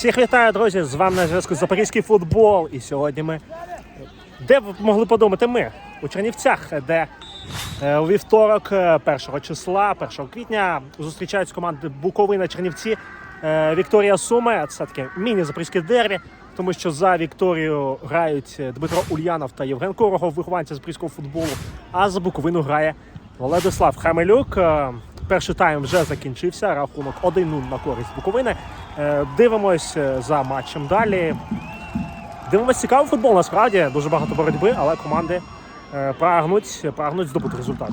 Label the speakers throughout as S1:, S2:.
S1: Всіх вітаю, друзі! З вами на зв'язку Запорізький футбол. І сьогодні ми. Де ви могли подумати ми? У Чернівцях, де е, у вівторок, е, 1 числа, 1 квітня, зустрічаються команди Буковина Чернівці. Е, Вікторія Суми. Це таке міні-запорізьке дербі, тому що за Вікторію грають е, Дмитро Ульянов та Євген Корогов, вихованці запорізького футболу. А за Буковину грає Владислав Хамелюк. Е, Перший тайм вже закінчився. Рахунок 1-0 на користь Буковини. Е, Дивимось е, за матчем далі. Дивимось цікавий футбол. Насправді дуже багато боротьби, але команди е, прагнуть, прагнуть здобути результат.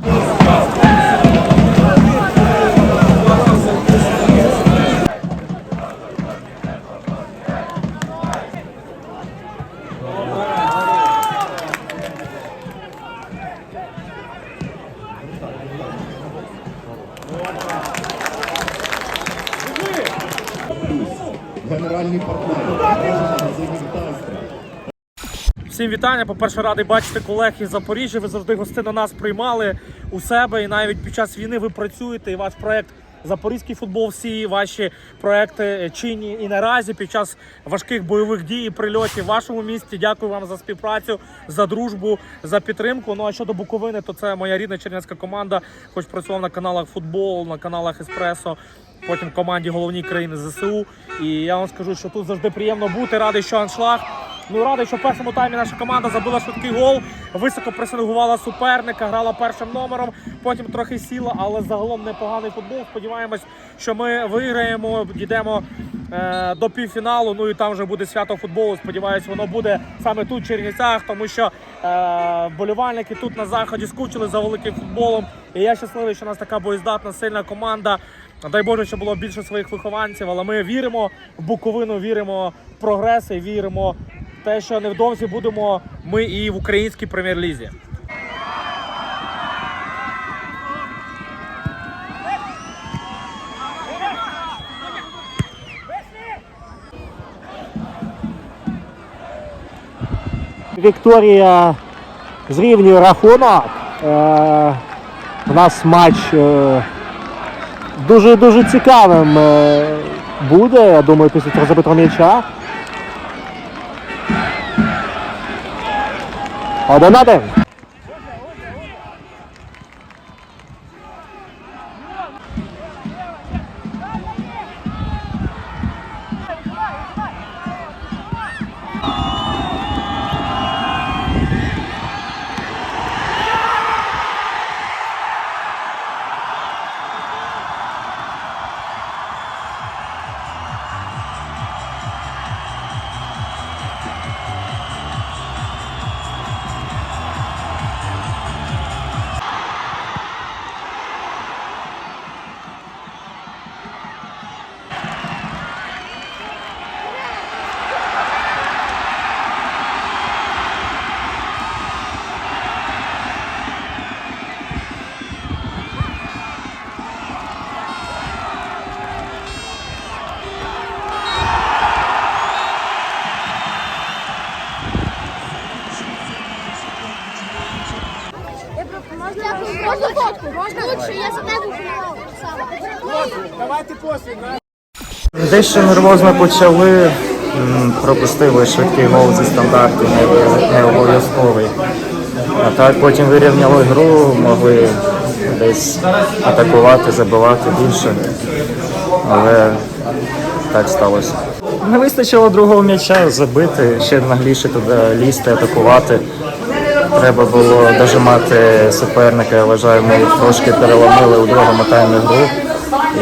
S2: Всім вітання. По-перше, радий бачити колег із Запоріжжя. Ви завжди гостинно нас приймали у себе. І навіть під час війни ви працюєте. І ваш проект Запорізький футбол, всі ваші проекти чинні і наразі під час важких бойових дій і прильотів в вашому місті. Дякую вам за співпрацю, за дружбу, за підтримку. Ну а щодо Буковини, то це моя рідна чернівська команда. Хоч працював на каналах футбол, на каналах Еспресо. Потім команді головній країни ЗСУ. І я вам скажу, що тут завжди приємно бути. Радий, що аншлаг. Ну радий, що в першому таймі наша команда забила швидкий гол, високо пресингувала суперника, грала першим номером, потім трохи сіла, але загалом непоганий футбол. Сподіваємось, що ми виграємо, дійдемо е, до півфіналу. Ну і там вже буде свято футболу. Сподіваюсь, воно буде саме тут, в Чернівцях, тому що е, болівальники тут на заході скучили за великим футболом. І я щасливий, що у нас така боєздатна, сильна команда. Дай Боже, щоб було більше своїх вихованців, але ми віримо в Буковину, віримо в прогрес і віримо те, що невдовзі будемо ми і в українській прем'єр-лізі.
S1: Вікторія зрівнює рахунок. Е, у нас матч е, дуже дуже цікавим е, буде. Я думаю, після цього забитого м'яча.
S3: 好的那等
S4: Дещо нервозно почали, пропустили швидкий гол зі стандарту, не, не обов'язковий. А так потім вирівняли гру, могли десь атакувати, забивати більше. Але так сталося. Не вистачило другого м'яча забити, ще нагліше туди лізти, атакувати. Треба було дожимати суперника. Я вважаю, ми трошки переломили у другому таймі гру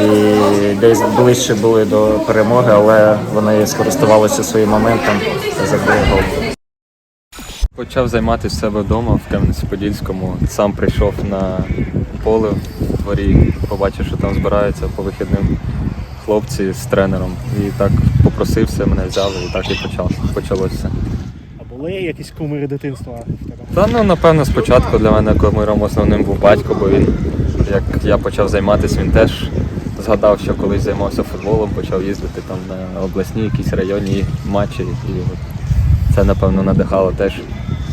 S4: і десь ближче були до перемоги, але вони скористувалися своїм моментом та забили гол.
S5: Почав займатися себе вдома в Кам'янець-Подільському. Сам прийшов на поле в дворі, побачив, що там збираються по вихідним хлопці з тренером. І так попросився, мене взяли, і так і почав, почалося.
S1: А були якісь кумири дитинства в тебе?
S5: Та ну напевно спочатку для мене кумиром основним був батько, бо він, як я почав займатися, він теж згадав, що колись займався футболом, почав їздити там на обласні якісь районні матчі. І от це напевно надихало теж.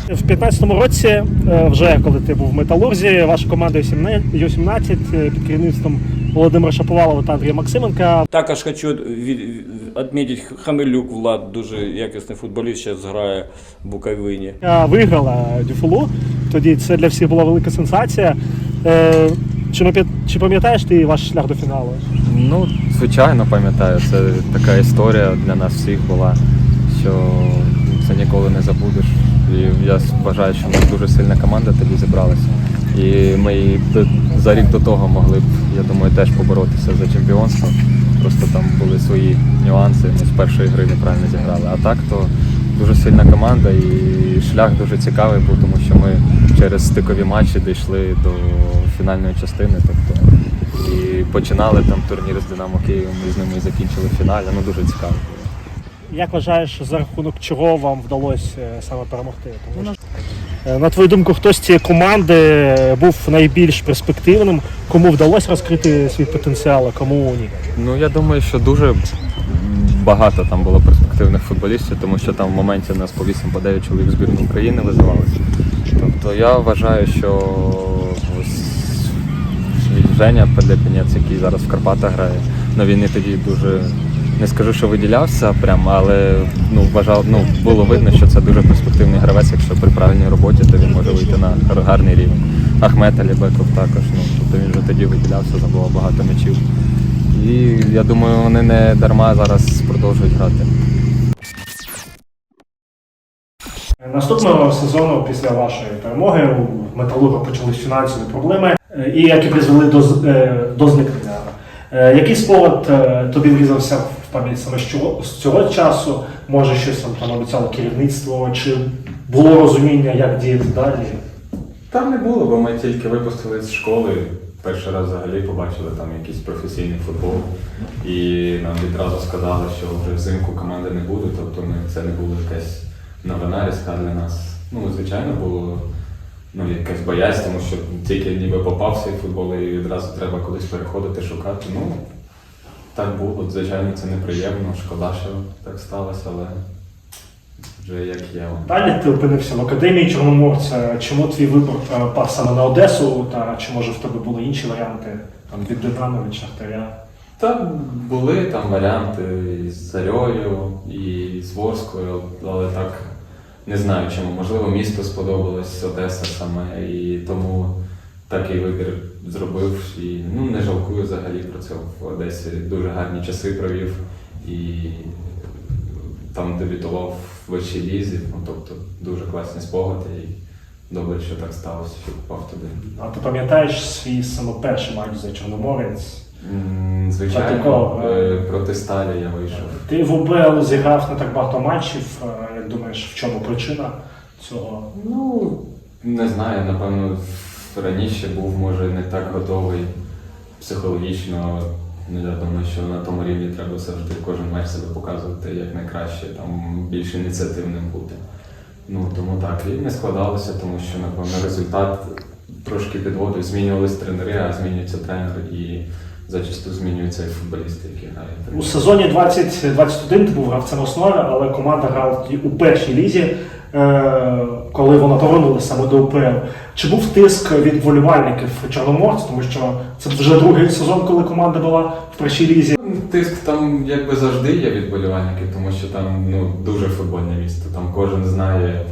S1: В 15-му році, е, вже коли ти був в металурзі, ваша команда Ю-17 е, під керівництвом Володимира Шаповалова та Андрія Максименка
S6: Також хочу від- відмітити Хамелюк Влад, дуже якісний футболіст, зараз грає в Буковині.
S1: Е, Виграла Дюфулу. Тоді це для всіх була велика сенсація. Е, Чи, пам'ятаєш ти ваш шлях до фіналу?
S5: Ну, звичайно, пам'ятаю, це така історія для нас всіх була, що це ніколи не забудеш. І я вважаю, що нас дуже сильна команда тоді зібралася. І ми за рік до того могли б, я думаю, теж поборотися за чемпіонство. Просто там були свої нюанси. Ми з першої гри неправильно зіграли. А так то дуже сильна команда і шлях дуже цікавий був, тому що ми через стикові матчі дійшли до фінальної частини. Тобто і починали там турнір з Динамо Києвом, і з ними і закінчили в фіналі. Ну дуже цікаво було.
S1: Як вважаєш, за рахунок чого вам вдалося е, саме перемогти? Тому що, е, на твою думку, хто з цієї команди е, був найбільш перспективним, кому вдалося розкрити свій потенціал, а кому ні?
S5: Ну я думаю, що дуже багато там було перспективних футболістів, тому що там в моменті нас по 8 по 9 чоловік збірну України визивалися. Тобто я вважаю, що Женя Педепінець, який зараз в Карпатах грає, на війні тоді дуже. Не скажу, що виділявся прям, але ну вважав, ну було видно, що це дуже перспективний гравець. Якщо при правильній роботі, то він може вийти на гарний рівень. Ахмет Алібеков також. Ну тобто він вже тоді виділявся, забував багато м'ячів. І я думаю, вони не дарма зараз продовжують грати.
S1: Наступного сезону після вашої перемоги у Металурга почались фінансові проблеми, і які призвели до, е, до зникнення. Е, Який спогад е, тобі врізався в пам'ять саме з цього, часу? Може, щось там, там обіцяло керівництво, чи було розуміння, як діяти далі?
S5: Там не було, бо ми тільки випустили з школи. Перший раз взагалі побачили там якийсь професійний футбол. І нам відразу сказали, що вже взимку команди не буде, тобто ми, це не було якась новина різка для нас. Ну, звичайно, було ну, якась боязнь, тому що тільки ніби попав цей футбол і відразу треба кудись переходити, шукати. Ну, так було. Звичайно, це неприємно, шкода, що так сталося, але вже як є.
S1: Далі ти опинився в академії Чорноморця. Чому твій вибір е, пав саме на Одесу? Та чи може в тебе були інші варіанти там від Динамо, від Шахтаря?
S5: Та були там варіанти і з Зарьою, і з Ворською, але так не знаю чому. Можливо, місто сподобалось Одеса саме, і тому такий вибір зробив. І ну, не жалкую взагалі про це в Одесі. Дуже гарні часи провів і там дебютував в вищій лізі. Ну, тобто дуже класні спогади. І добре, що так сталося, що попав туди.
S1: А ти пам'ятаєш свій саме перший матч за Чорноморець?
S5: Звичайно, е, проти Сталі я вийшов.
S1: Ти в УБЛ зіграв не так багато матчів. Е, Як думаєш, в чому причина цього?
S5: Ну, не знаю, напевно, раніше був, може, не так готовий психологічно. Ну, я думаю, що на тому рівні треба завжди кожен матч себе показувати як найкраще, там більш ініціативним бути. Ну, тому так, і не складалося, тому що, напевно, результат трошки підводив, змінювалися тренери, а змінюється тренер і зачасту змінюються і футболісти, які грають.
S1: У сезоні 2021 ти був гравцем основи, але команда грала тоді у першій лізі, коли вона повернулася саме до УПЛ. Чи був тиск від вболівальників Чорноморця, тому що це вже другий сезон, коли команда була в першій лізі.
S5: Тиск там якби завжди є від болівальників, тому що там ну, дуже футбольне місто. Там кожен знає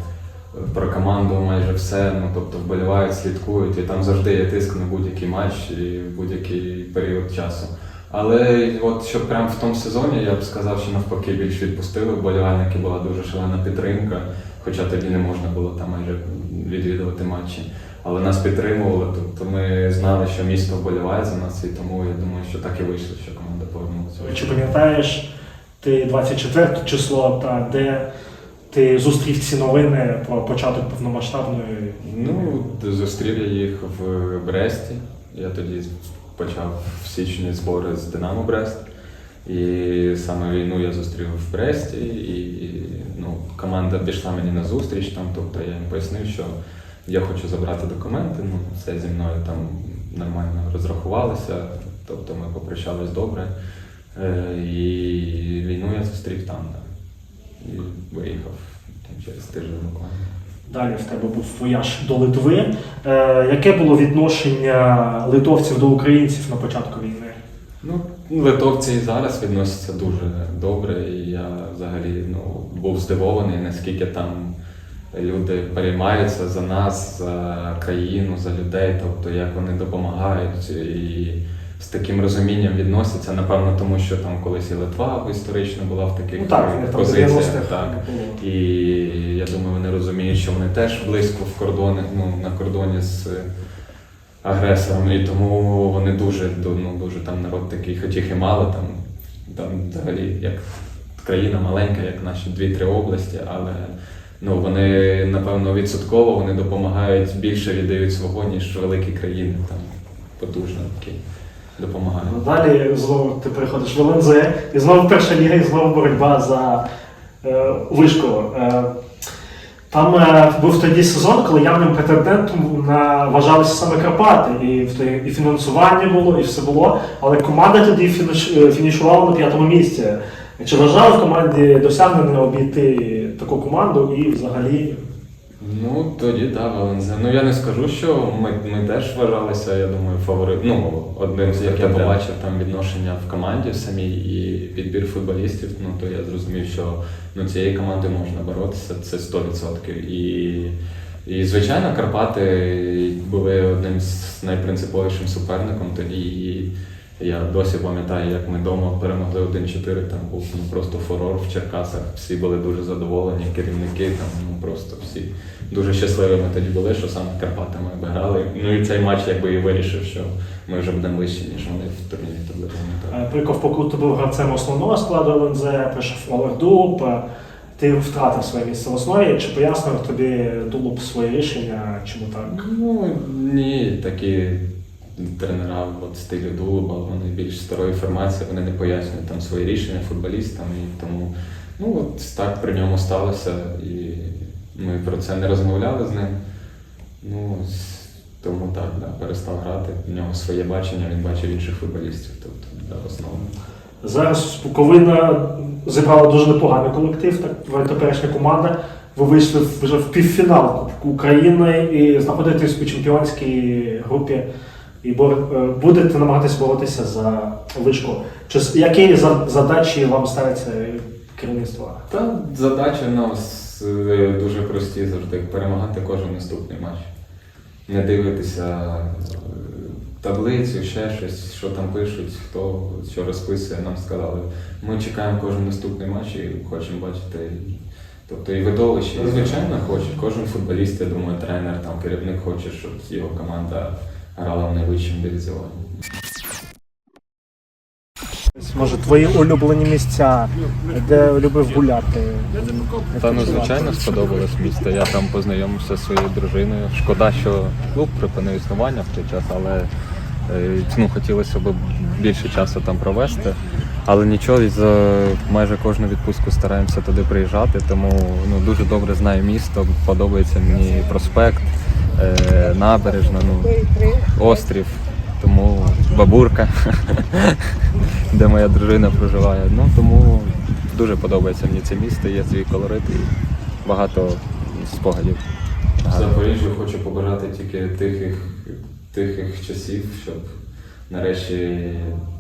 S5: про команду майже все. Ну тобто вболівають, слідкують, і там завжди є тиск на будь-який матч і в будь-який період часу. Але от щоб прямо в тому сезоні я б сказав, що навпаки більш відпустили. Вболівальники була дуже шалена підтримка, хоча тоді не можна було там майже відвідувати матчі. Але нас підтримували, тобто ми знали, що місто вболіває за нас, і тому я думаю, що так і вийшло, що команда повернулася.
S1: Чи пам'ятаєш ти 24 число, та де ти зустрів ці новини про початок повномасштабної?
S5: Ну, зустрів я їх в Бресті. Я тоді почав в січні збори з Динамо Брест. І саме війну я зустрів в Бресті, і ну, команда пішла мені на зустріч там, тобто я їм пояснив, що я хочу забрати документи, ну, все зі мною там нормально розрахувалися, тобто ми попрощались добре. Е, І війну я зустрів там, да. і виїхав там, через тиждень буквально.
S1: Далі в тебе був вояж до Литви. Е, яке було відношення литовців до українців на початку війни?
S5: Ну, Литовці і зараз відносяться дуже добре, і я взагалі ну, був здивований, наскільки там люди переймаються за нас, за країну, за людей, тобто як вони допомагають і з таким розумінням відносяться. Напевно, тому що там колись і Литва історично була в таких
S1: Ну так,
S5: позиціях.
S1: 90-х
S5: Так. І я думаю, вони розуміють, що вони теж близько в кордоні, ну, на кордоні з агресором, і тому вони дуже, ду- ну, дуже там народ такий, хоч їх і мало, там, там взагалі як країна маленька, як наші дві-три області, але ну, вони, напевно, відсотково вони допомагають більше віддають свого, ніж великі країни, там потужно такі допомагають.
S1: Ну, Далі знову ти приходиш в ЛНЗ, і знову перша ліга, і знову боротьба за е, вишку. Е, там е, був тоді сезон, коли явним претендентом вважалися саме Карпати. І, і фінансування було, і все було. Але команда тоді фініш, е, фінішувала на п'ятому місці. Чи вважали в команді досягнення обійти таку команду і взагалі
S5: Ну, тоді так, Валензія. Ну я не скажу, що ми, ми теж вважалися, я думаю, фаворит. Ну, одним з як я побачив там відношення в команді самій і підбір футболістів, ну то я зрозумів, що ну, цією командою можна боротися, це 100%. І, і звичайно, Карпати були одним з найпринциповішим суперником тоді. І я досі пам'ятаю, як ми вдома перемогли 1-4, там був ну, просто фурор в Черкасах. Всі були дуже задоволені, керівники там ну просто всі дуже щасливими тоді були, що саме Карпатами обіграли. Ну і цей матч якби і вирішив, що ми вже будемо вищі, ніж вони в турнірі таблицевому.
S1: Е, Приков Покут був гравцем основного складу ЛНЗ, прийшов е, Ти втратив своє місце в основі. Чи пояснив тобі Дулуб своє рішення? Чому так?
S5: Ну ні, такі тренера от стилю Дулуба, вони більш старої формації, вони не пояснюють там свої рішення футболістам. І тому ну от так при ньому сталося. І ми про це не розмовляли з ним. Ну, тому так, да, перестав грати. У нього своє бачення, він бачив інших футболістів. Тобто, да, в основному.
S1: Зараз Буковина зібрала дуже непоганий колектив, так теперішня команда. Ви вийшли вже в півфінал Кубку України і знаходитесь у чемпіонській групі. І е, будете намагатися боротися за вишку. Чи які задачі вам ставиться керівництво?
S5: Та задача у нас е, дуже прості завжди перемагати кожен наступний матч. Не дивитися е, таблицю, ще щось, що там пишуть, хто що розписує, нам сказали. Ми чекаємо кожен наступний матч і хочемо бачити. Тобто і видовище, і звичайно хоче. Кожен футболіст, я думаю, тренер, там керівник хоче, щоб його команда грала в найвищому дивізіоні.
S1: Може, твої улюблені місця, де любив гуляти?
S5: Та ну звичайно сподобалось місто. Я там познайомився зі своєю дружиною. Шкода, що клуб припинив існування в той час, але е, ну, хотілося б більше часу там провести. Але нічого, за майже кожну відпустку стараємося туди приїжджати, тому ну, дуже добре знаю місто, подобається мені проспект, набережна, ну, острів, тому бабурка, де моя дружина проживає. Ну, тому дуже подобається мені це місто, є свій колорит і багато спогадів. Запоріжжю хочу побажати тільки тихих, тихих часів, щоб нарешті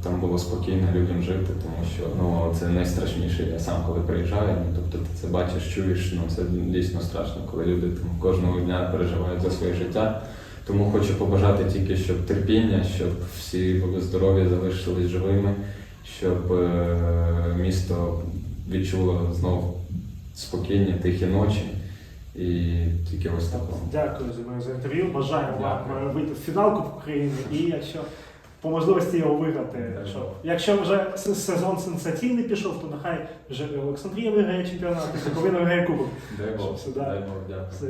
S5: там було спокійно людям жити, тому що ну, це найстрашніше. Я сам коли приїжджаю, ну, тобто ти це бачиш, чуєш, ну це дійсно страшно, коли люди там кожного дня переживають за своє життя. Тому хочу побажати тільки, щоб терпіння, щоб всі були здорові, залишились живими, щоб е, місто відчуло знов спокійні, тихі ночі. І тільки ось так.
S1: Дякую за інтерв'ю. Бажаю вам е, вийти в фінал Кубку України і якщо по можливості його виграти.
S5: Так.
S1: Що, якщо вже с- сезон сенсаційний пішов, то нехай вже Олександрія виграє чемпіонат, і Буковина виграє кубок.
S5: Дай Бог,
S1: Щоб сюди-
S5: дай Бог, дякую.
S1: Все.